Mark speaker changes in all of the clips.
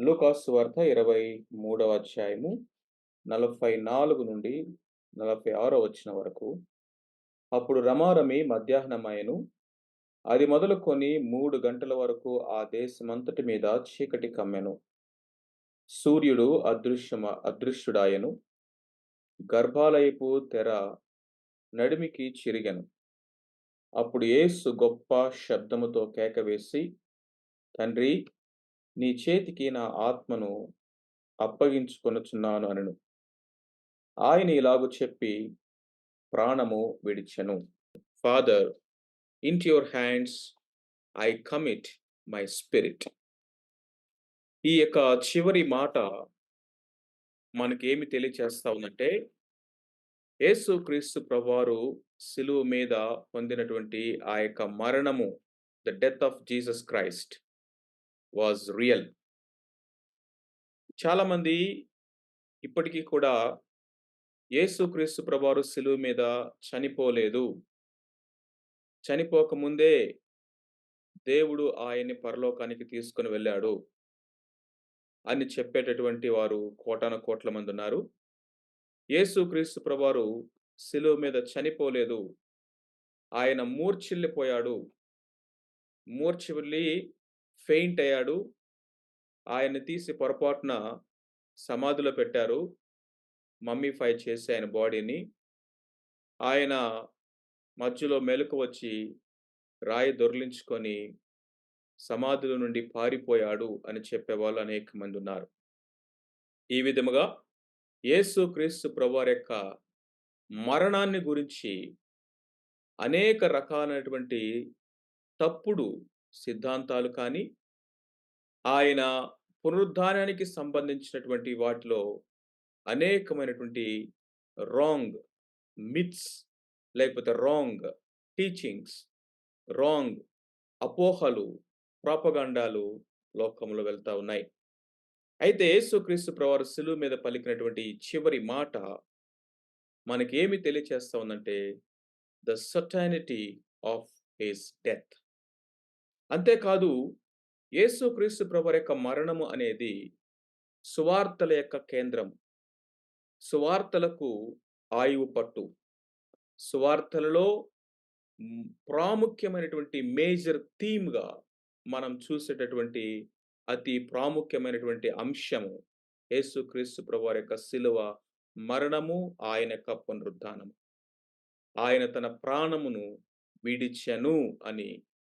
Speaker 1: లూకాసు వార్త ఇరవై మూడవ అధ్యాయము నలభై నాలుగు నుండి నలభై ఆరో వచ్చిన వరకు. అప్పుడు రమారమి మధ్యాహ్నమయను. అది మొదలుకొని మూడు గంటల వరకు ఆ దేశమంతటి మీద చీకటి కమ్మెను. సూర్యుడు అదృశ్యమ అదృశ్యుడాయను. గర్భాలయపు తెర నడిమికి చిరిగెను. అప్పుడు ఏసు గొప్ప శబ్దముతో కేకవేసి తండ్రి నీ చేతికి నా ఆత్మను అప్పగించుకొనుచున్నాను అనను. ఆయన ఇలాగు చెప్పి ప్రాణము విడిచెను. Father into your hands I commit my spirit ఈ యొక్క చివరి మాట మనకేమి తెలియచేస్తా ఉందంటే యేసు క్రీస్తు ప్రభువారు సిలువు మీద పొందినటువంటి ఆ యొక్క మరణము the death of Jesus Christ was real చాలామంది ఇప్పటికీ కూడా యేసుక్రీస్తు ప్రభారు సిలువు మీద చనిపోలేదు. చనిపోకముందే దేవుడు ఆయన్ని పరలోకానికి తీసుకుని వెళ్ళాడు. అని చెప్పేటటువంటి వారు కోటాన కోట్ల మంది ఉన్నారు. యేసుక్రీస్తు ప్రభారు సిలువు మీద చనిపోలేదు. ఆయన మూర్చిల్లిపోయాడు మూర్చి వెళ్ళి ఫెయింట్ అయ్యాడు. ఆయన్ని తీసి పొరపాటున సమాధిలో పెట్టారు. మమ్మీఫై చేసి ఆయన బాడీని. ఆయన మధ్యలో మెలకు వచ్చి రాయి దొర్లించుకొని సమాధుల నుండి పారిపోయాడు అని చెప్పేవాళ్ళు అనేక మంది ఉన్నారు. ఈ విధముగా యేసు క్రీస్తు ప్రభువారి యొక్క మరణాన్ని గురించి అనేక రకాలైనటువంటి తప్పుడు సిద్ధాంతాలు కానీ ఆయన పునరుద్ధానానికి సంబంధించినటువంటి వాటిలో అనేకమైనటువంటి రాంగ్ మిత్స్ లేకపోతే రాంగ్ టీచింగ్స్ రాంగ్ అపోహలు ప్రాపగండాలు లోకంలో వెళ్తా ఉన్నాయి. అయితే యేసుక్రీస్తు ప్రవారు శిలువ మీద పలికినటువంటి చివరి మాట మనకి ఏమి తెలియచేస్తా ఉందంటే the certainty of his death అంతేకాదు యేసుక్రీస్తు ప్రభు యొక్క మరణము అనేది సువార్తల యొక్క కేంద్రం. సువార్తలకు ఆయువు పట్టు. సువార్తలలో ప్రాముఖ్యమైనటువంటి మేజర్ థీమ్గా మనం చూసేటటువంటి అతి ప్రాముఖ్యమైనటువంటి అంశము యేసుక్రీస్తు ప్రభు యొక్క శిలువ మరణము ఆయన యొక్క పునరుద్ధానము. ఆయన తన ప్రాణమును విడిచెను అని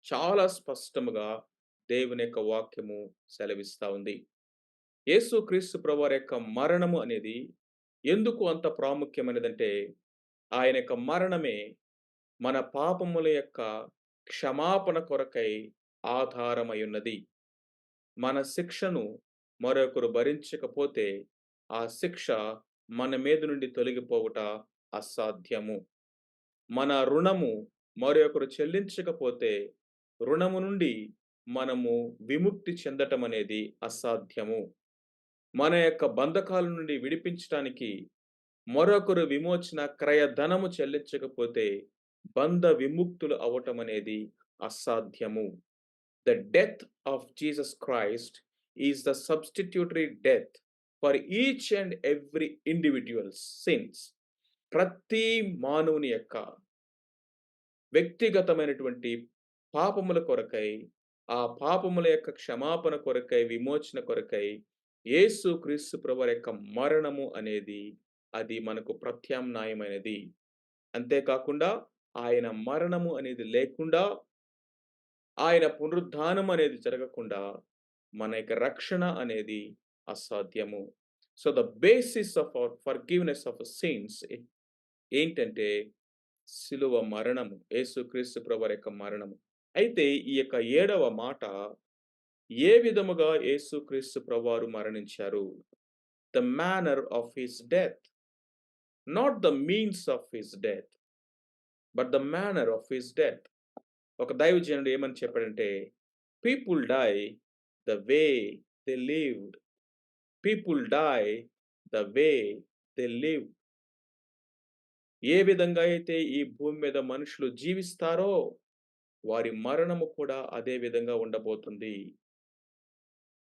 Speaker 1: చాలా స్పష్టముగా దేవుని యొక్క వాక్యము సెలవిస్తూ ఉంది. యేసు క్రీస్తు ప్రభువారి యొక్క మరణము అనేది ఎందుకు అంత ప్రాముఖ్యమైనదంటే ఆయన యొక్క మరణమే మన పాపముల యొక్క క్షమాపణ కొరకై ఆధారమై ఉన్నది. మన శిక్షను మరొకరు భరించకపోతే ఆ శిక్ష మన మీద నుండి తొలగిపోవుట అసాధ్యము. మన రుణము మరొకరు చెల్లించకపోతే రుణము నుండి మనము విముక్తి చెందటం అనేది అసాధ్యము. మన యొక్క బంధకాల నుండి విడిపించడానికి మరొకరు విమోచన క్రయధనము చెల్లించకపోతే బంధ విముక్తులు అవటం అనేది అసాధ్యము. The death of Jesus Christ is the substitutionary death for each and every individuals sins ప్రతి మానవుని యొక్క వ్యక్తిగతమైనటువంటి పాపముల కొరకై ఆ పాపముల యొక్క క్షమాపణ కొరకై విమోచన కొరకై యేసు క్రీస్తు ప్రభు యొక్క మరణము అనేది అది మనకు ప్రత్యామ్నాయమైనది. అంతేకాకుండా ఆయన మరణము అనేది లేకుండా ఆయన పునరుద్ధానం అనేది జరగకుండా మన యొక్క రక్షణ అనేది అసాధ్యము. So the basis of our forgiveness of sins ఏంటంటే సిలువ మరణము యేసుక్రీస్తు ప్రభు యొక్క మరణము. అయితే ఈ యొక్క ఏడవ మాట ఏ విధముగా యేసుక్రీస్తు ప్రభువారు మరణించారు? The manner of his death not the means of his death but the manner of his death ఒక దైవజనుడు ఏమని చెప్పాడంటే people die the way they lived people die the way they live ఏ విధంగా అయితే ఈ భూమి మీద మనుషులు జీవిస్తారో వారి మరణము కూడా అదే విధంగా ఉండబోతుంది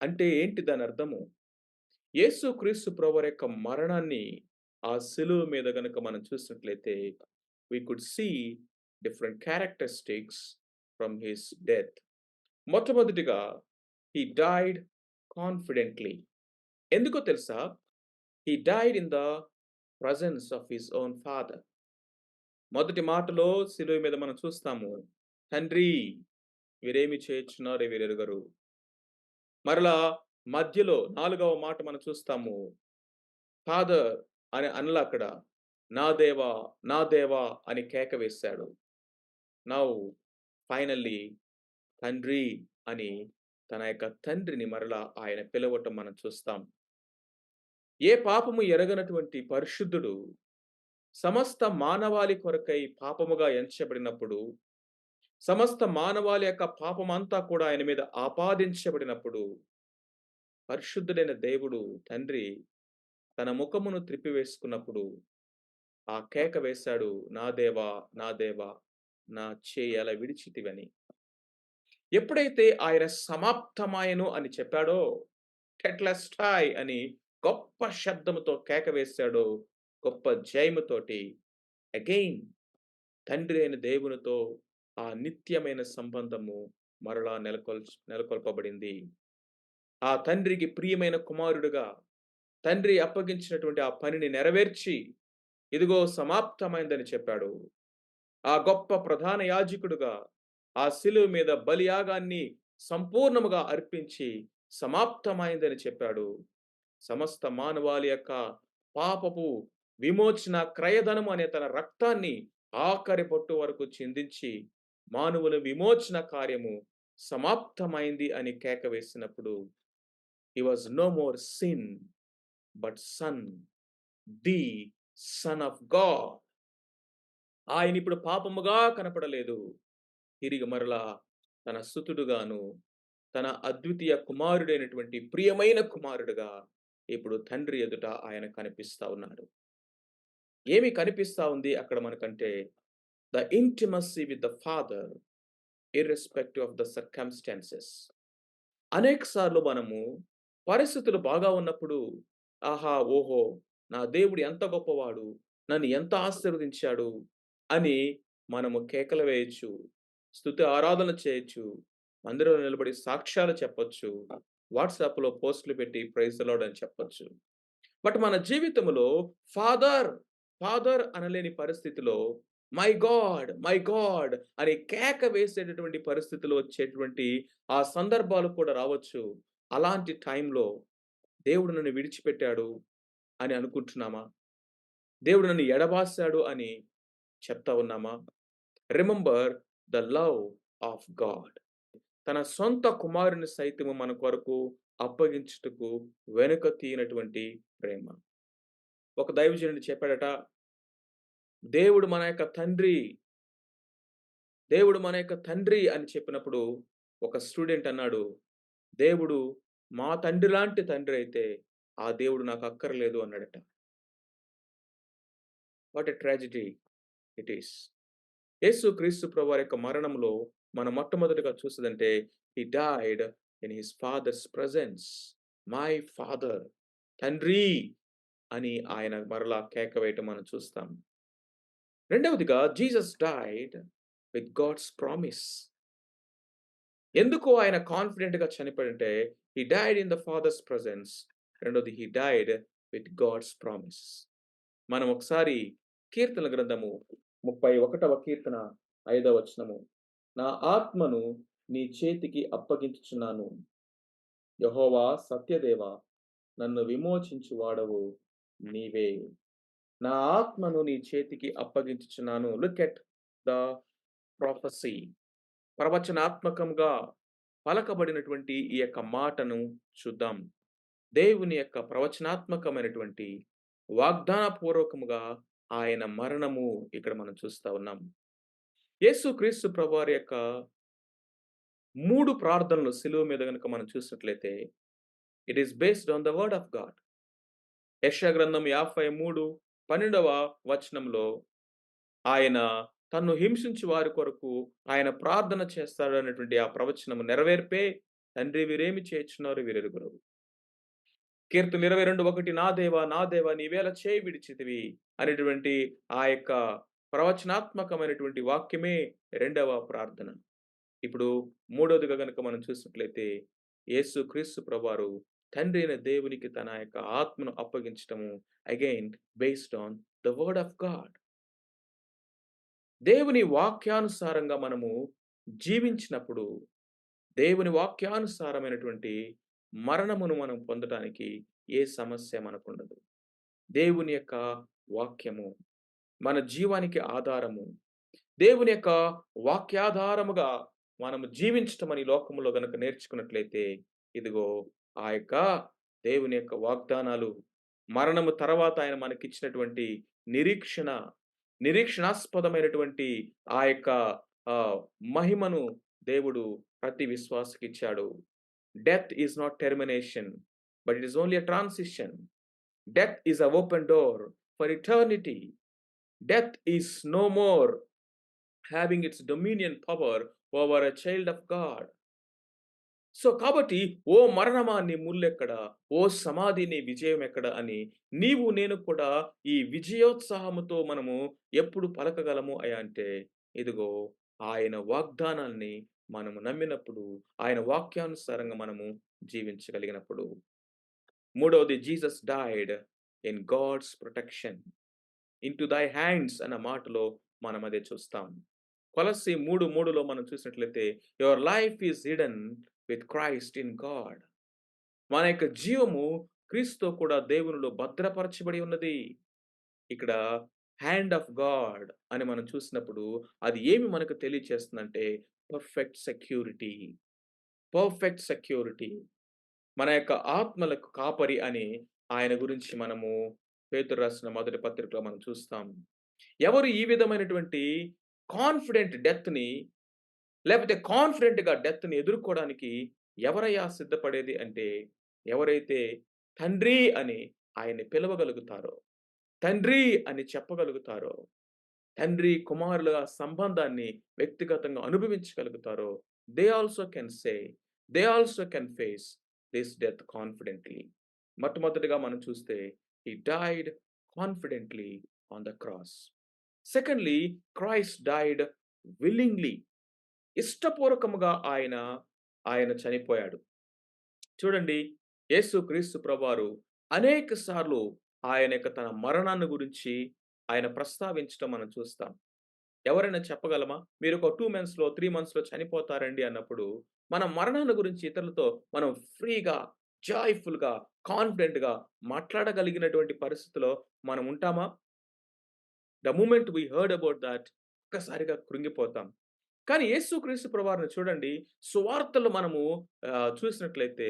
Speaker 1: అంటే ఏంటి దాని అర్థము? యేసుక్రీస్తు ప్రవర్ యొక్క మరణాన్ని ఆ సిలువ మీద గనుక మనం చూసినట్లయితే we could see different characteristics from his death. మొట్టమొదటిగా హీ డైడ్ కాన్ఫిడెంట్‌లీ. ఎందుకో తెలుసా? He died in the presence of his own father. మొదటి మాటలో సిలువ మీద మనం చూస్తాము. తండ్రి వీరేమి చేయుచున్నారో వీరెరుగరు. మరలా మధ్యలో నాలుగవ మాట మనం చూస్తాము. ఫాదర్ అని అనలా అక్కడ. నా దేవా! నా దేవా! అని కేక వేశాడు. నౌ ఫైనల్లీ తండ్రి అని తన యొక్క తండ్రిని మరలా ఆయన పిలవటం మనం చూస్తాం. ఏ పాపము ఎరగనటువంటి పరిశుద్ధుడు సమస్త మానవాళి కొరకై పాపముగా ఎంచబడినప్పుడు, సమస్త మానవాళి యొక్క పాపమంతా కూడా ఆయన మీద ఆపాదించబడినప్పుడు, పరిశుద్ధుడైన దేవుడు తండ్రి తన ముఖమును త్రిప్పివేసుకున్నప్పుడు, ఆ కేక వేశాడు. నా దేవా! నా దేవా! నా చేయి విడిచితివని. ఎప్పుడైతే ఆయన సమాప్తమాయను అని చెప్పాడో, టెట్లస్టాయ్ అని గొప్ప శబ్దముతో కేక వేశాడో, గొప్ప జయముతోటి అగైన్ తండ్రి అయిన దేవునితో ఆ నిత్యమైన సంబంధము మరలా నెలకొల్ నెలకొల్పబడింది. ఆ తండ్రికి ప్రియమైన కుమారుడుగా తండ్రి అప్పగించినటువంటి ఆ పనిని నెరవేర్చి, ఇదిగో సమాప్తమైందని చెప్పాడు. ఆ గొప్ప ప్రధాన యాజకుడుగా ఆ శిలువు మీద బలియాగాన్ని సంపూర్ణముగా అర్పించి సమాప్తమైందని చెప్పాడు. సమస్త మానవాళి యొక్క పాపపు విమోచన క్రయధనం అనే తన రక్తాన్ని ఆఖరి పొట్టు వరకు చిందించి మానవుల విమోచన కార్యము సమాప్తమైంది అని కేక వేసినప్పుడు he was no more sin but son the son of God. ఆయన ఇప్పుడు పాపముగా కనపడలేదు. తిరిగి మరలా తన సుతుడుగాను, తన అద్వితీయ కుమారుడైనటువంటి ప్రియమైన కుమారుడుగా ఇప్పుడు తండ్రి ఎదుట ఆయన కనిపిస్తా ఉన్నాడు. ఏమి కనిపిస్తా ఉంది అక్కడ మనకంటే the intimacy with the father irrespective of the circumstances. అనేక సార్లు మనము పరిస్థితులు బాగా ఉన్నప్పుడు ఆహా! ఓహో! నా దేవుడు ఎంత గొప్పవాడు. నన్ను ఎంత ఆశీర్వదించాడు అని మనము కేకలు వేయచ్చు స్థుతి ఆరాధన చేయొచ్చు. మందిరంలో నిలబడి సాక్ష్యాలు చెప్పొచ్చు. వాట్సాప్‌లో పోస్ట్‌లు పెట్టి ప్రైజ్ ద అని చెప్పొచ్చు. బట్ మన జీవితంలో ఫాదర్, ఫాదర్ అనలేని పరిస్థితిలో మై గాడ్, మై గాడ్ అని కేక వేసేటటువంటి పరిస్థితులు వచ్చేటువంటి ఆ సందర్భాలు కూడా రావచ్చు. అలాంటి టైంలో దేవుడు నన్ను విడిచిపెట్టాడు అని అనుకుంటున్నామా? దేవుడు నన్ను ఎడబాసాడు అని చెప్తా ఉన్నామా? Remember the love of God. తన సొంత కుమారుని సైతము మన కొరకు అప్పగించుటకు వెనుక తీయనటువంటి ప్రేమ. ఒక దైవజనుడు చెప్పాడట. దేవుడు మన యొక్క తండ్రి. దేవుడు మన యొక్క తండ్రి అని చెప్పినప్పుడు ఒక స్టూడెంట్ అన్నాడు. దేవుడు మా తండ్రి లాంటి తండ్రి అయితే ఆ దేవుడు నాకు అక్కర్లేదు అన్నాడట. What a tragedy it is. యేసుక్రీస్తు ప్రభువారి యొక్క మరణంలో మనం మొట్టమొదటిగా చూసేదంటే he died in his father's presence my father తండ్రి అని ఆయన మరలా కేక వేయటం మనం చూస్తాం. రెండవదిగా Jesus died with God's promise. ఎందుకు ఆయన కాన్ఫిడెంట్‌గా చనిపోయింటే he died in the father's presence రెండోది he died with God's promise. మనం ఒకసారి కీర్తన గ్రంథము 31వ కీర్తన ఐదవ వచనము. నా ఆత్మను నీ చేతికి అప్పగించుచున్నాను. యెహోవా సత్యదేవ నన్ను విమోచించు వాడవు నీవే. నా ఆత్మను నీ చేతికి అప్పగించుచున్నాను. Look at the prophecy. ప్రవచనాత్మకంగా పలకబడినటువంటి ఈ యొక్క మాటను చూద్దాం. దేవుని యొక్క ప్రవచనాత్మకమైనటువంటి వాగ్దానపూర్వకముగా ఆయన మరణము ఇక్కడ మనం చూస్తా ఉన్నాం. యేసుక్రీస్తు ప్రభువారి యొక్క మూడు ప్రార్థనలు సిలువ మీద గనుక మనం చూసినట్లయితే it is based on the word of God. యశ గ్రంథం 53 12వ వచనంలో ఆయన తన్ను హింసించి వారి కొరకు ఆయన ప్రార్థన చేస్తాడన్నటువంటి ఆ ప్రవచనము నెరవేర్పే తండ్రి వీరేమి చేయుచున్నారో వీరెరుగురు. కీర్తన 22:1 నా దేవా నా దేవా నీవేళ చేయి విడిచితివి అనేటువంటి ఆ యొక్క ప్రవచనాత్మకమైనటువంటి వాక్యమే రెండవ ప్రార్థన. ఇప్పుడు మూడోదిగా కనుక మనం చూసినట్లయితే యేసు క్రీస్తు ప్రభువారు తండ్రి అయిన దేవునికి తన యొక్క ఆత్మను అప్పగించటము again based on the word of God. దేవుని వాక్యానుసారంగా మనము జీవించినప్పుడు, దేవుని వాక్యానుసారమైనటువంటి మరణమును మనం పొందటానికి ఏ సమస్య మనకుండదు. దేవుని యొక్క వాక్యము మన జీవానికి ఆధారము. దేవుని యొక్క వాక్యాధారముగా మనము జీవించటం అని లోకములో గనుక నేర్చుకున్నట్లయితే, ఇదిగో ఆ యొక్క దేవుని యొక్క వాగ్దానాలు, మరణము తర్వాత ఆయన మనకిచ్చినటువంటి నిరీక్షణ, నిరీక్షణాస్పదమైనటువంటి ఆ యొక్క మహిమను దేవుడు ప్రతి విశ్వాసికిచ్చాడు. Death is not termination, but it is only a transition. Death is a open door for eternity. Death is no more having its dominion power over a child of God. So, కాబట్టి ఓ మరణమా నీ ముళ్ళెక్కడ ఓ సమాధి నీ విజయం ఎక్కడ? అని నీవు నేను కూడా ఈ విజయోత్సాహముతో మనము ఎప్పుడు పలకగలము అయా అంటే, ఇదిగో ఆయన వాగ్దానాన్ని మనము నమ్మినప్పుడు, ఆయన వాక్యానుసారంగా మనము జీవించగలిగినప్పుడు. మూడవది Jesus died in God's protection. Into thy hands అన్న మాటలో మనం అదే చూస్తాం. కొలసి మూడు మూడులో మనం చూసినట్లయితే your life is hidden with Christ in God. మన యొక్క జీవము క్రీస్తుతో కూడా దేవునిలో భద్రపరచబడి ఉన్నది. ఇక్కడ హ్యాండ్ ఆఫ్ గాడ్ అని మనం చూసినప్పుడు అది ఏమి మనకు తెలియచేస్తుందంటే పర్ఫెక్ట్ సెక్యూరిటీ. Perfect security. మన యొక్క ఆత్మలకు కాపరి అని ఆయన గురించి మనము పేతురు రాసిన మొదటి పత్రికలో మనం చూస్తాం. ఎవరు ఈ విధమైనటువంటి కాన్ఫిడెంట్ డెత్‌ని లేకపోతే కాన్ఫిడెంట్‌గా డెత్‌ని ఎదుర్కోవడానికి ఎవరయ్యా సిద్ధపడేది అంటే, ఎవరైతే తండ్రి అని ఆయన్ని పిలవగలుగుతారో, తండ్రి అని చెప్పగలుగుతారో, తండ్రి కుమారుల సంబంధాన్ని వ్యక్తిగతంగా అనుభవించగలుగుతారో, they also can say, they also can face this death confidently. మొట్టమొదటిగా మనం చూస్తే he died confidently on the cross. Secondly Christ died willingly. ఇష్టపూర్వకముగా ఆయన, ఆయన చనిపోయాడు. చూడండి యేసు క్రీస్తు ప్రభువారు అనేక సార్లు ఆయన యొక్క తన మరణాన్ని గురించి ఆయన ప్రస్తావించడం మనం చూస్తాం. ఎవరైనా చెప్పగలమా? మీరు ఒక టూ మంత్స్‌లో, త్రీ మంత్స్‌లో చనిపోతారండి అన్నప్పుడు, మన మరణాన్ని గురించి ఇతరులతో మనం ఫ్రీగా, జాయ్‌ఫుల్‌గా, కాన్ఫిడెంట్‌గా మాట్లాడగలిగినటువంటి పరిస్థితిలో మనం ఉంటామా? The moment we heard about that ఒక్కసారిగా కృంగిపోతాం. కానీ యేసుక్రీస్తు ప్రభువారిని చూడండి సువార్తలు మనము చూసినట్లయితే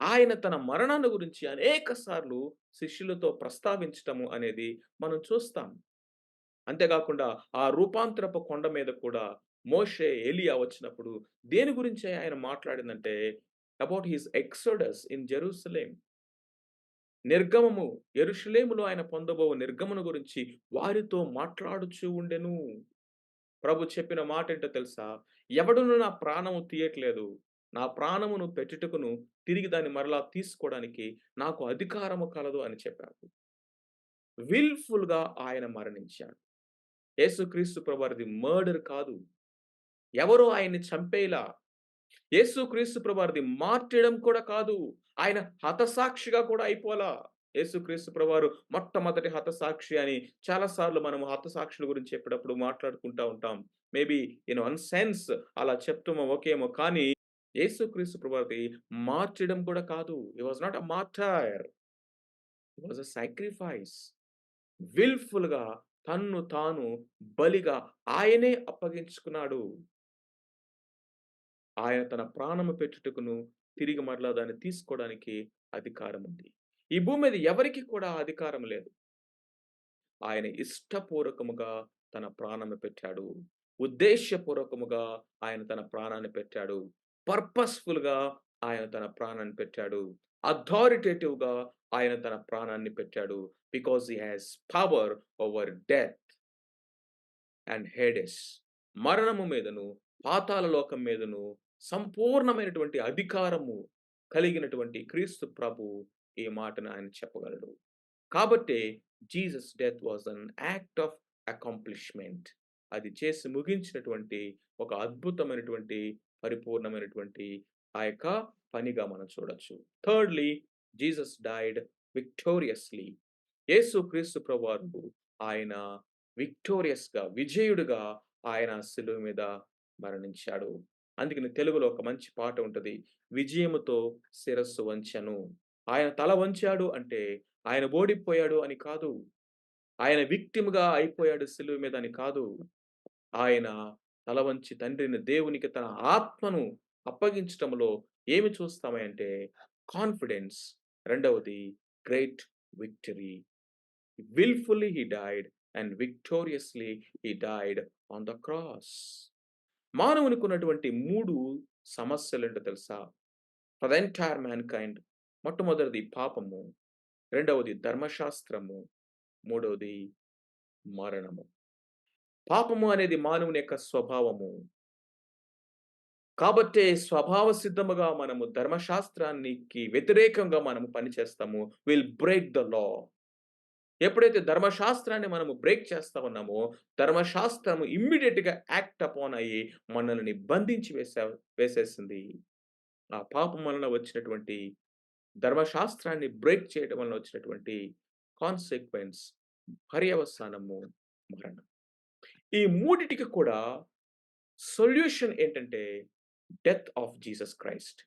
Speaker 1: ఆయన తన మరణాన్ని గురించి అనేక సార్లు శిష్యులతో ప్రస్తావించటము అనేది మనం చూస్తాం. అంతేకాకుండా ఆ రూపాంతరపు కొండ మీద కూడా మోషే, ఎలియా వచ్చినప్పుడు దేని గురించి ఆయన మాట్లాడిందంటే about his exodus in Jerusalem. నిర్గమము ఎరుషులేములో ఆయన పొందబోవు నిర్గమను గురించి వారితో మాట్లాడుచూ ఉండెను. ప్రభు చెప్పిన మాట ఏంటో తెలుసా? ఎవడును నా ప్రాణము తీయట్లేదు. నా ప్రాణమును పెట్టుటకును తిరిగి దాన్ని మరలా తీసుకోవడానికి నాకు అధికారము కలదు అని చెప్పారు. విల్‌ఫుల్‌గా ఆయన మరణించాడు. యేసుక్రీస్తు ప్రభువారిది మర్డర్ కాదు. ఎవరో ఆయన్ని చంపేలా యేసుక్రీస్తు ప్రభువారిది మార్చడం కూడా కాదు. ఆయన హతసాక్షిగా కూడా అయిపోలా. యేసుక్రీస్తు ప్రభువారు మొట్టమొదటి హతసాక్షి అని చాలా సార్లు హతసాక్షుల గురించి చెప్పేటప్పుడు మాట్లాడుకుంటూ ఉంటాం. మేబీ ఇన్ వన్ సెన్స్ అలా చెప్తామో ఓకేమో కానీ యేసుక్రీస్తు ప్రభువారిది మార్చడం కూడా కాదు. He was not a martyr. Was a sacrifice. విల్‌ఫుల్‌గా తన్ను తాను బలిగా ఆయనే అప్పగించుకున్నాడు. ఆయన తన ప్రాణము పెట్టుటకును తిరిగి మరలా దాన్ని తీసుకోవడానికి అధికారం ఉంది. ఈ భూమి మీద ఎవరికీ కూడా అధికారం లేదు. ఆయన ఇష్టపూర్వకముగా తన ప్రాణము పెట్టాడు. ఉద్దేశ్యపూర్వకముగా ఆయన తన ప్రాణాన్ని పెట్టాడు. పర్పస్‌ఫుల్‌గా ఆయన తన ప్రాణాన్ని పెట్టాడు. అథారిటేటివ్‌గా ఆయన తన ప్రాణాన్ని పెట్టాడు. Because he has power over death and Hades. మరణము మీదను, పాతాల లోకం మీదను, సంపూర్ణమైనటువంటి అధికారము కలిగినటువంటి క్రీస్తు ప్రభు ఈ మాటను ఆయన చెప్పగలడు. కాబట్టి Jesus death was an act of accomplishment. అది చేసి ముగించినటువంటి ఒక అద్భుతమైనటువంటి పరిపూర్ణమైనటువంటి ఆ యొక్క పనిగా మనం చూడొచ్చు. Thirdly Jesus died victoriously. Yesu Kreestu ప్రభువారు ఆయన విక్టోరియస్గా విజయుడుగా ఆయన సిలువు మీద మరణించాడు. అందుకని తెలుగులో ఒక మంచి పాట ఉంటుంది విజయముతో శిరస్సు వంచను. ఆయన తల వంచాడు అంటే ఆయన ఓడిపోయాడు అని కాదు. ఆయన విక్టిమ్గా అయిపోయాడు సిలువ మీద అని కాదు. ఆయన తల వంచి తండ్రిని దేవునికి తన ఆత్మను అప్పగించటంలో ఏమి చూస్తామంటే కాన్ఫిడెన్స్. రెండవది great victory. Willfully he died and victoriously he died on the cross. మానవునికి ఉన్నటువంటి మూడు సమస్యలు ఏంటో తెలుసా? For the entire mankind మొట్టమొదటిది పాపము రెండవది ధర్మశాస్త్రము మూడవది మరణము. పాపము అనేది మానవుని యొక్క స్వభావము. కాబట్టే స్వభావ సిద్ధముగా మనము ధర్మశాస్త్రానికి వ్యతిరేకంగా మనము పనిచేస్తాము. విల్ బ్రేక్ ద లా ఎప్పుడైతే ధర్మశాస్త్రాన్ని మనము బ్రేక్ చేస్తా ఉన్నామో ధర్మశాస్త్రము ఇమ్మీడియట్గా యాక్ట్ అపాన్ అయ్యి మనల్ని బంధించి వేసే వేసేసింది. ఆ పాపం వలన వచ్చినటువంటి ధర్మశాస్త్రాన్ని బ్రేక్ చేయడం వలన వచ్చినటువంటి కాన్సిక్వెన్స్ పర్యవసానము మరణం. ఈ మూడిటికి కూడా సొల్యూషన్ ఏంటంటే డెత్ ఆఫ్ జీసస్ క్రైస్ట్.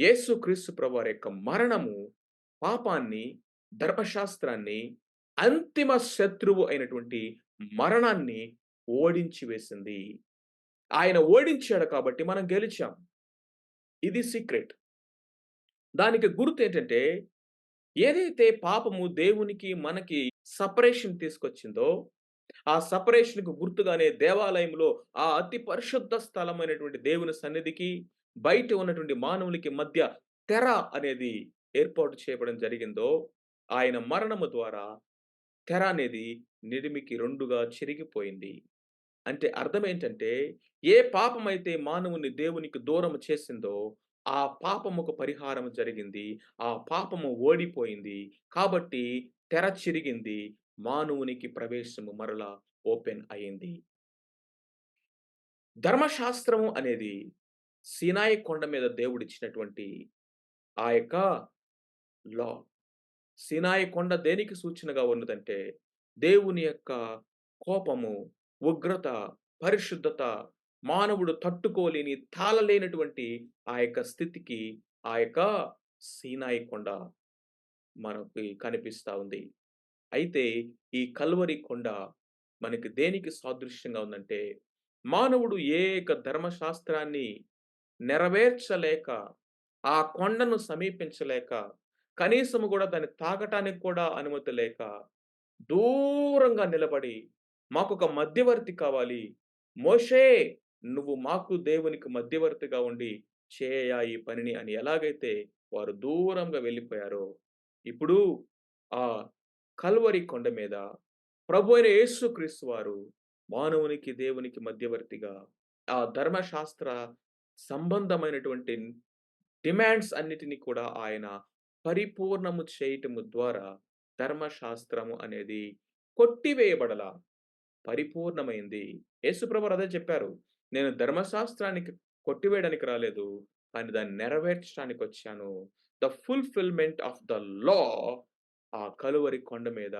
Speaker 1: యేసు క్రీస్తు ప్రభువారి యొక్క మరణము పాపాన్ని ధర్మశాస్త్రాన్ని అంతిమ శత్రువు అయినటువంటి మరణాన్ని ఓడించి వేసింది. ఆయన ఓడించాడు కాబట్టి మనం గెలిచాం. ఇది సీక్రెట్. దానికి గుర్తు ఏంటంటే ఏదైతే పాపము దేవునికి మనకి సపరేషన్ తీసుకొచ్చిందో ఆ సపరేషన్కు గుర్తుగానే దేవాలయంలో ఆ అతి పరిశుద్ధ స్థలమైనటువంటి దేవుని సన్నిధికి బయట ఉన్నటువంటి మానవులకి మధ్య తెర అనేది ఏర్పాటు చేయబడం జరిగిందో ఆయన మరణము ద్వారా తెర అనేది నిడిమికి రెండుగా చిరిగిపోయింది. అంటే అర్థం ఏంటంటే ఏ పాపమైతే మానవుని దేవునికి దూరం చేసిందో ఆ పాపముకు పరిహారం జరిగింది. ఆ పాపము ఓడిపోయింది. కాబట్టి తెర చిరిగింది. మానవునికి ప్రవేశము మరలా ఓపెన్ అయింది. ధర్మశాస్త్రము అనేది సినాయి కొండ మీద దేవుడిచ్చినటువంటి ఆ యొక్క లా. సినాయి కొండ దేనికి సూచనగా ఉన్నదంటే దేవుని యొక్క కోపము ఉగ్రత పరిశుద్ధత మానవుడు తట్టుకోలేని తాళలేనటువంటి ఆ యొక్క స్థితికి ఆ యొక్క సీనాయి కొండ మనకి కనిపిస్తా ఉంది. అయితే ఈ కల్వరి కొండ మనకి దేనికి సాదృశ్యంగా ఉందంటే మానవుడు ఏ యొక్క ధర్మశాస్త్రాన్ని నెరవేర్చలేక ఆ కొండను సమీపించలేక కనీసము కూడా దాన్ని తాగటానికి కూడా అనుమతి లేక దూరంగా నిలబడి మాకొక మధ్యవర్తి కావాలి. మోషే నువ్వు మాకు దేవునికి మధ్యవర్తిగా ఉండి చేయ ఈ పనిని అని ఎలాగైతే వారు దూరంగా వెళ్ళిపోయారో ఇప్పుడు ఆ కల్వరి కొండ మీద ప్రభు అయిన యేసుక్రీస్తు వారు మానవునికి దేవునికి మధ్యవర్తిగా ఆ ధర్మశాస్త్ర సంబంధమైనటువంటి డిమాండ్స్ అన్నిటినీ కూడా ఆయన పరిపూర్ణము చేయటము ద్వారా ధర్మశాస్త్రము అనేది కొట్టివేయబడల పరిపూర్ణమైంది. యేసుప్రభు అదే చెప్పారు. నేను ధర్మశాస్త్రానికి కొట్టివేయడానికి రాలేదు. కానీ దాన్ని నెరవేర్చడానికి వచ్చాను the fulfilment of the law ఆ కలువరి కొండ మీద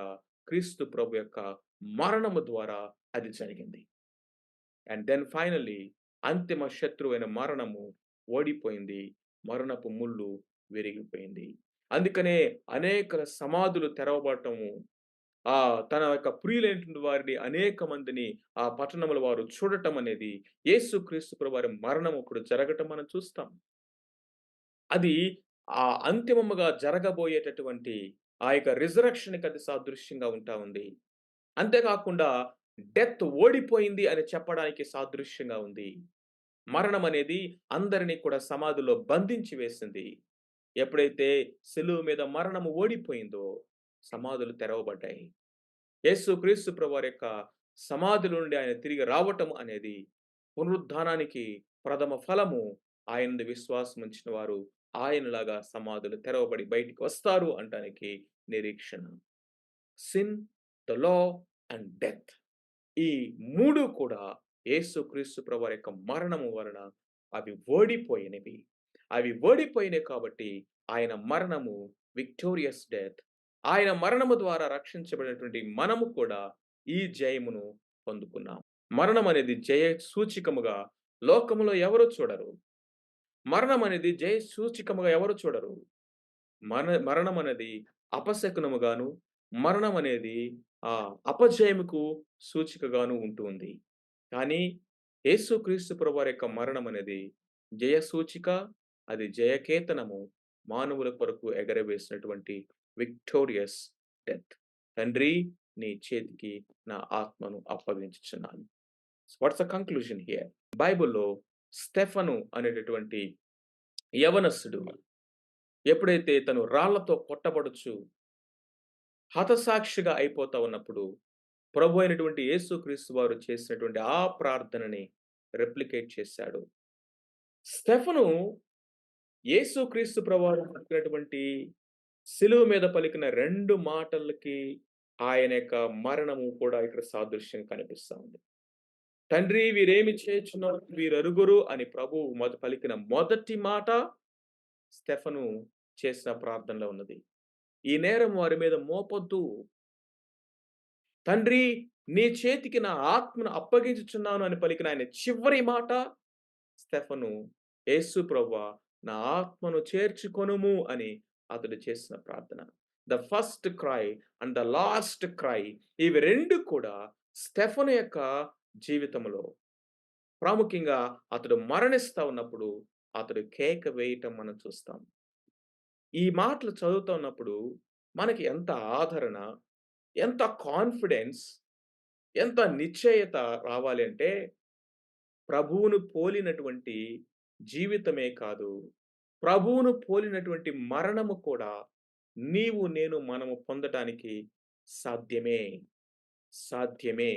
Speaker 1: క్రీస్తు ప్రభు యొక్క మరణము ద్వారా అది జరిగింది. అండ్ దెన్ ఫైనల్లీ అంతిమ శత్రువైన మరణము ఓడిపోయింది. మరణపు ముళ్ళు విరిగిపోయింది. అందుకనే అనేక సమాధులు తెరవబడటము ఆ! తన యొక్క ప్రియులైనటువంటి వారిని అనేక మందిని ఆ పట్టణముల వారు చూడటం అనేది యేసు వారి మరణం ఇప్పుడు జరగటం మనం చూస్తాం. అది ఆ అంతిమముగా జరగబోయేటటువంటి ఆ యొక్క రిజరక్షన్కి అది సాదృశ్యంగా ఉంటా ఉంది. అంతేకాకుండా డెత్ ఓడిపోయింది అని చెప్పడానికి సాదృశ్యంగా ఉంది. మరణం అనేది అందరినీ కూడా సమాధిలో బంధించి వేసింది. ఎప్పుడైతే సెలువు మీద మరణము ఓడిపోయిందో సమాధులు తెరవబడ్డాయి. యేసు క్రీస్తు ప్రభువారి యొక్క సమాధుల నుండి ఆయన తిరిగి రావటం అనేది పునరుద్ధానానికి ప్రథమ ఫలము. ఆయన విశ్వాసం ఉంచిన వారు ఆయనలాగా సమాధులు తెరవబడి బయటికి వస్తారు అంటానికి నిరీక్షణ. Sin the law and death ఈ మూడు కూడా యేసుక్రీస్తు ప్రభు యొక్క మరణము వలన అవి ఓడిపోయినవి. అవి ఓడిపోయినాయి కాబట్టి ఆయన మరణము విక్టోరియస్ డెత్ ఆయన మరణము ద్వారా రక్షించబడినటువంటి మనము కూడా ఈ జయమును పొందుకున్నాం. మరణం అనేది జయ సూచికముగా లోకములో ఎవరు చూడరు. మరణం అనేది జయ సూచికముగా ఎవరు చూడరు. మరణ మరణం అనేది అపశకునముగాను మరణం అనేది ఆ అపజయముకు సూచికగాను ఉంటుంది కానీ యేసుక్రీస్తు ప్రభువారి యొక్క మరణం అనేది జయ సూచిక అది జయకేతనము మానవుల కొరకు ఎగరవేసినటువంటి విక్టోరియస్ డెత్. తండ్రి నీ చేతికి నా ఆత్మను అప్పగించుచున్నాను. వాట్స్ అ కంక్లూజన్ హియర్ బైబిల్లో స్టెఫను అనేటటువంటి యవనస్సుడు ఎప్పుడైతే తను రాళ్ళతో కొట్టబడుచు హతసాక్షిగా అయిపోతా ఉన్నప్పుడు ప్రభు అయినటువంటి యేసుక్రీస్తు వారు చేసినటువంటి ఆ ప్రార్థనని రెప్లికేట్ చేశాడు. స్టెఫను యేసుక్రీస్తు ప్రభువారు పలికినటువంటి సిలువ మీద పలికిన రెండు మాటలకి ఆయన యొక్క మరణము కూడా ఇక్కడ సాదృశ్యం కనిపిస్తా ఉంది. తండ్రి వీరేమి చేస్తున్నారు వీరరుగురు అని ప్రభు మొద పలికిన మొదటి మాట స్టెఫను చేసిన ప్రార్థనలో ఉన్నది. ఈ నేరం వారి మీద మోపొద్దు. తండ్రి నీ చేతికి నా ఆత్మను అప్పగించుచున్నాను అని పలికిన ఆయన చివరి మాట స్టెఫను యేసు ప్రవ్వా నా ఆత్మను చేర్చుకొనుము అని అతడు చేసిన ప్రార్థన. The first cry and the last cry ఇవి రెండు కూడా స్టెఫన్ యొక్క జీవితంలో. ప్రాముఖ్యంగా అతడు మరణిస్తా ఉన్నప్పుడు అతడు కేక వేయటం మనం చూస్తాం. ఈ మాటలు చదువుతున్నప్పుడు మనకి ఎంత ఆదరణ ఎంత కాన్ఫిడెన్స్ ఎంత నిశ్చయత రావాలి అంటే ప్రభువును పోలినటువంటి జీవితమే కాదు. ప్రభువును పోలినటువంటి మరణము కూడా నీవు నేను మనము పొందటానికి సాధ్యమే. సాధ్యమే.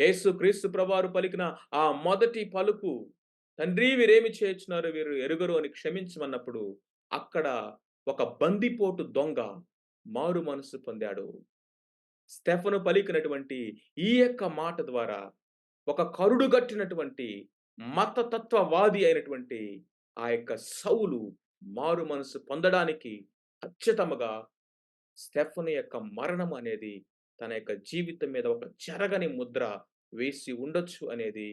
Speaker 1: యేసు క్రీస్తు ప్రభువారు పలికిన ఆ మొదటి పలుకు తండ్రి వీరేమి చేయించినారు వీరు ఎరుగరు అని క్షమించమన్నప్పుడు అక్కడ ఒక బందిపోటు దొంగ మారు మనసు పొందాడు. స్టెఫను పలికినటువంటి ఈ యొక్క మాట ద్వారా ఒక కరుడుగట్టినటువంటి మతతత్వవాది అయినటువంటి ఆ యొక్క సౌలు మారు మనసు పొందడానికి ఖచ్చితముగా స్టెఫన్ యొక్క మరణం అనేది తన యొక్క జీవితం మీద ఒక జరగని ముద్ర వేసి ఉండొచ్చు అనేది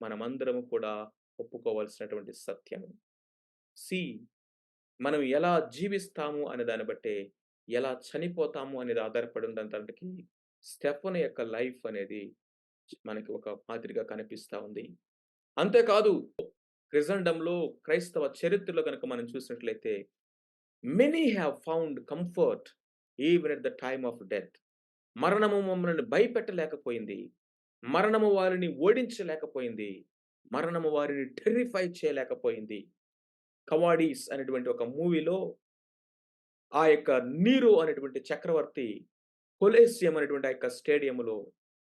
Speaker 1: మనమందరము కూడా ఒప్పుకోవాల్సినటువంటి సత్యం. సి మనం ఎలా జీవిస్తాము అనే దాన్ని బట్టే ఎలా చనిపోతాము అనేది ఆధారపడి ఉందంతటికి స్టెఫన్ యొక్క లైఫ్ అనేది మనకి ఒక మాదిరిగా కనిపిస్తూ ఉంది. అంతేకాదు క్రిజండంలో క్రైస్తవ చరిత్రలో కనుక మనం చూసినట్లయితే many have found comfort even at the time of death మరణము మమ్మల్ని భయపెట్టలేకపోయింది. మరణము వారిని ఓడించలేకపోయింది. మరణము వారిని టెర్రిఫై చేయలేకపోయింది. కవాడీస్ అనేటువంటి ఒక మూవీలో ఆ యొక్క నీరు అనేటువంటి చక్రవర్తి కొలేసియం అనేటువంటి ఆ యొక్క స్టేడియంలో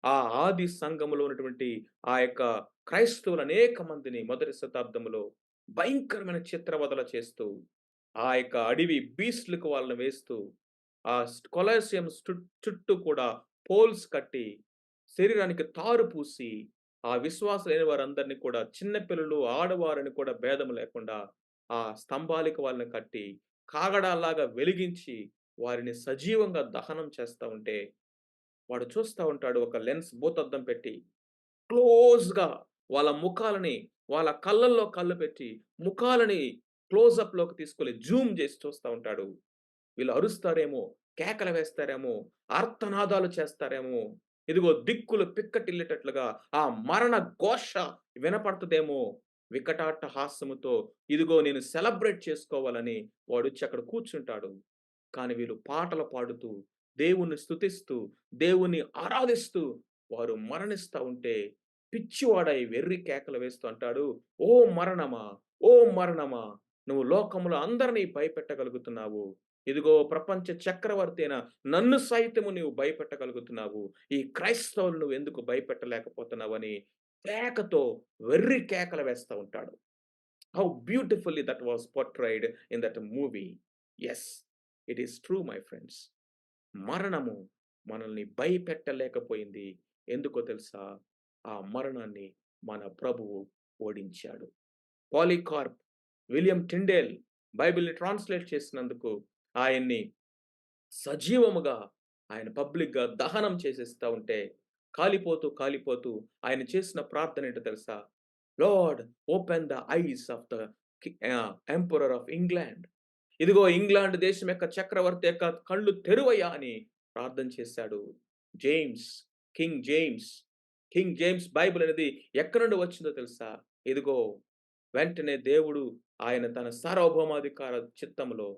Speaker 1: ఆ ఆది సంఘములో ఉన్నటువంటి ఆ యొక్క క్రైస్తవులు అనేక మందిని మొదటి శతాబ్దంలో భయంకరమైన చిత్రవదల చేస్తూ ఆ యొక్క అడవి బీస్లకు వాళ్ళని వేస్తూ ఆ కొలసియం చుట్టూ కూడా పోల్స్ కట్టి శరీరానికి తారు పూసి ఆ విశ్వాసం లేని వారందరినీ కూడా చిన్నపిల్లలు ఆడవారిని కూడా భేదం లేకుండా ఆ స్తంభాలకు వాళ్ళని కట్టి కాగడాల్లాగా వెలిగించి వారిని సజీవంగా దహనం చేస్తూ ఉంటే వాడు చూస్తూ ఉంటాడు ఒక లెన్స్ భూతద్దం పెట్టి క్లోజ్గా వాళ్ళ ముఖాలని వాళ్ళ కళ్ళల్లో కళ్ళు పెట్టి ముఖాలని క్లోజప్లోకి తీసుకొని జూమ్ చేసి చూస్తూ ఉంటాడు. వీళ్ళు అరుస్తారేమో కేకలు వేస్తారేమో అర్థనాదాలు చేస్తారేమో ఇదిగో దిక్కులు పిక్కటిల్లేటట్లుగా ఆ మరణ ఘోష వినపడుతుందేమో వికటాట హాస్యముతో ఇదిగో నేను సెలబ్రేట్ చేసుకోవాలని వాడు వచ్చి అక్కడ కూర్చుంటాడు. కానీ వీళ్ళు పాటలు పాడుతూ దేవుణ్ణి స్తుతిస్తూ దేవుణ్ణి ఆరాధిస్తూ వారు మరణిస్తూ ఉంటే పిచ్చివాడై వెర్రి కేకలు వేస్తూ అంటాడు ఓ మరణమా ఓ మరణమా నువ్వు లోకములో అందరినీ భయపెట్టగలుగుతున్నావు. ఇదిగో ప్రపంచ చక్రవర్తి అయిన నన్ను సైతము నీవు భయపెట్టగలుగుతున్నావు. ఈ క్రైస్తవులు నువ్వు ఎందుకు భయపెట్టలేకపోతున్నావని కేకతో వెర్రి కేకలు వేస్తూ ఉంటాడు. How beautifully that was portrayed in that movie yes it is true my friends మరణము మనల్ని భయపెట్టలేకపోయింది. ఎందుకో తెలుసా? ఆ మరణాన్ని మన ప్రభువు ఓడించాడు. పాలికార్ప్ విలియం టిండేల్ బైబిల్‌ని ట్రాన్స్‌లేట్ చేసినందుకు ఆయన్ని సజీవముగా ఆయన పబ్లిక్‌గా దహనం చేసేస్తా ఉంటే, కాలిపోతూ, కాలిపోతూ ఆయన చేసిన ప్రార్థన ఏంటో తెలుసా? Lord open the eyes of the కి ఎంపరర్ ఆఫ్ ఇంగ్లాండ్. ఇదిగో ఇంగ్లాండ్ దేశం యొక్క చక్రవర్తి యొక్క కళ్ళు తెరువయ్యా అని ప్రార్థన చేశాడు. James, king James, king James Bible అనేది ఎక్కడి నుండి వచ్చిందో తెలుసా? ఇదిగో వెంటనే దేవుడు ఆయన తన సార్వభౌమాధికార చిత్తములో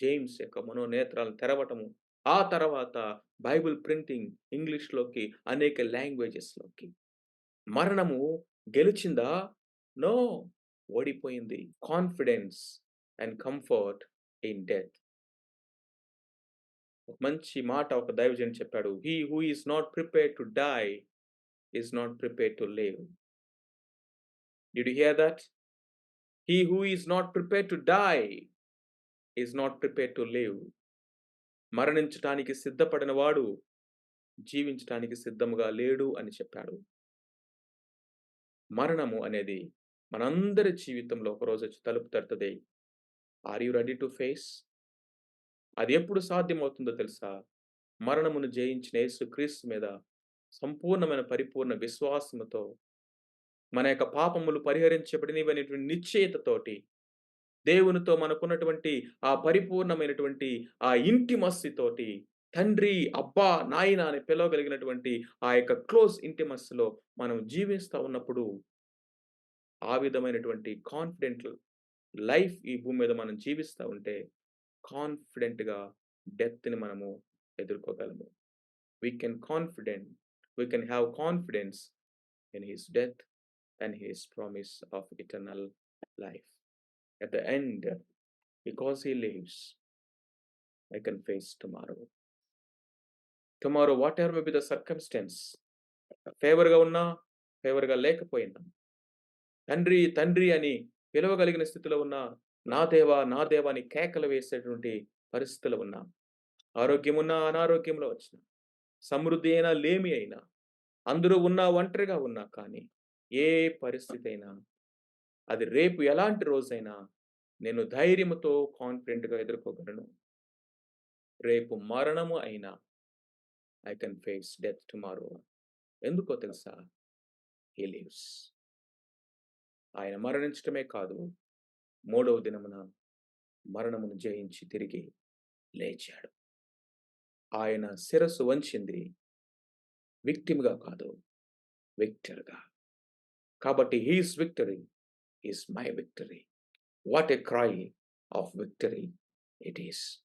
Speaker 1: జేమ్స్ యొక్క మనోనేత్రాలను తెరవటము, ఆ తర్వాత బైబిల్ ప్రింటింగ్ ఇంగ్లీష్‌లోకి అనేక లాంగ్వేజెస్‌లోకి. మరణము గెలిచిందా? నో. ఓడిపోయింది. Confidence and comfort in death. ఒక మంచి మాట ఒక దైవజన్ చెప్పాడు. He who is not prepare to die is not prepare to live. Did hear that? He who is not prepared to die is not prepare to live. మరణించటానికి సిద్ధపడిన వాడు జీవించటానికి సిద్ధముగా లేడు అని చెప్పాడు. మరణము అనేది మనందరి జీవితంలో ఒకరోజు వచ్చి తలుపు తడుతుంది are you ready to face? అది ఎప్పుడు సాధ్యమవుతుందో తెలుసా? మరణమును జయించిన యేసు క్రీస్తు మీద సంపూర్ణమైన పరిపూర్ణ విశ్వాసముతో, మన యొక్క పాపములు పరిహరించబడినవనేటువంటి నిశ్చయితతోటి దేవునితో మనకున్నటువంటి ఆ పరిపూర్ణమైనటువంటి ఆ ఇంటిమస్సీ తోటి, తండ్రి, అబ్బా, నాయన అని పిలవగలిగినటువంటి ఆ యొక్క క్లోజ్ ఇంటిమస్సీలో మనం జీవిస్తూ ఉన్నప్పుడు, ఆ విధమైనటువంటి కాన్ఫిడెంట్ లైఫ్ ఈ భూమి మీద మనం జీవిస్తూ ఉంటే, కాన్ఫిడెంట్‌గా డెత్‌ని మనము ఎదుర్కోగలము. We can confident we can have confidence in his death and his promise of eternal life. At the end, because he lives, I can face tomorrow. Tomorrow, whatever may be the circumstance, ఫేవర్‌గా ఉన్నా, ఫేవర్‌గా లేకపోయినా, తండ్రి, తండ్రి అని పిలవగలిగిన స్థితిలో ఉన్నా, నా దేవా, నా దేవాని కేకలు వేసేటువంటి పరిస్థితులు ఉన్నా, ఆరోగ్యమున్నా, అనారోగ్యంలో వచ్చిన సమృద్ధి అయినా, లేమి అయినా, అందరూ ఉన్నా, ఒంటరిగా ఉన్నా కానీ, ఏ పరిస్థితి అయినా, అది రేపు ఎలాంటి రోజైనా నేను ధైర్యముతో కాన్ఫిడెంట్‌గా ఎదుర్కోగలను. రేపు మరణము అయినా I can face death tomorrow. ఎందుకో తెలుసా? హీ లీవ్స్ ఆయన మరణించటమే కాదు, మూడవ దినమున మరణమును జయించి తిరిగి లేచాడు. ఆయన శిరస్సు వంచింది విక్టిమ్‌గా కాదు, విక్టర్‌గా. కాబట్టి his victory is my victory. What a cry of victory it is.